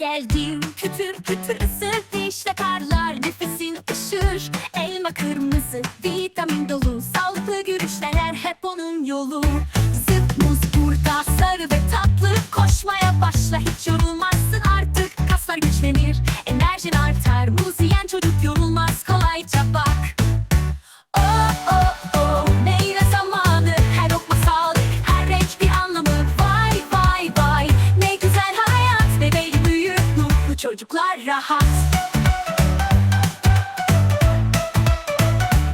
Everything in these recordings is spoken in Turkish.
geldim. Kütür kütür ısır işte karlar Nefesin ışır. Elma kırmızı Vitamin dolu Sağlıklı görüşler hep onun yolu. Zıt muz burada sarı ve tatlı Koşmaya başla hiç yorulmazsın artık. Kaslar güçlenir Enerjin artar Muz çocuklar rahat.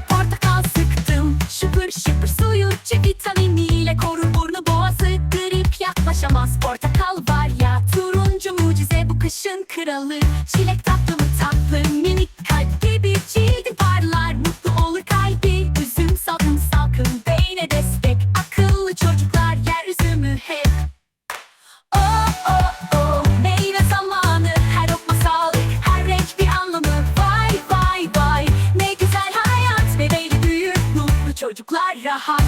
Portakal sıktım şıpır şıpır suyu C vitaminiyle korur burnu boğazı. Grip yaklaşamaz portakal var ya. Turuncu mucize bu kışın kralı. Çilek tatlı mı tatlı minik çocuklar rahat.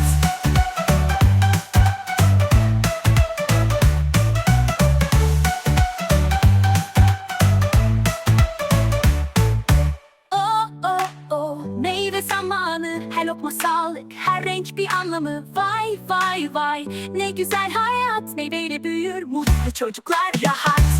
Oh oh oh. Meyve zamanı Her lokma sağlık her renk bir anlamı. Vay vay vay. Ne güzel hayat Meyveyle büyür mutlu çocuklar rahat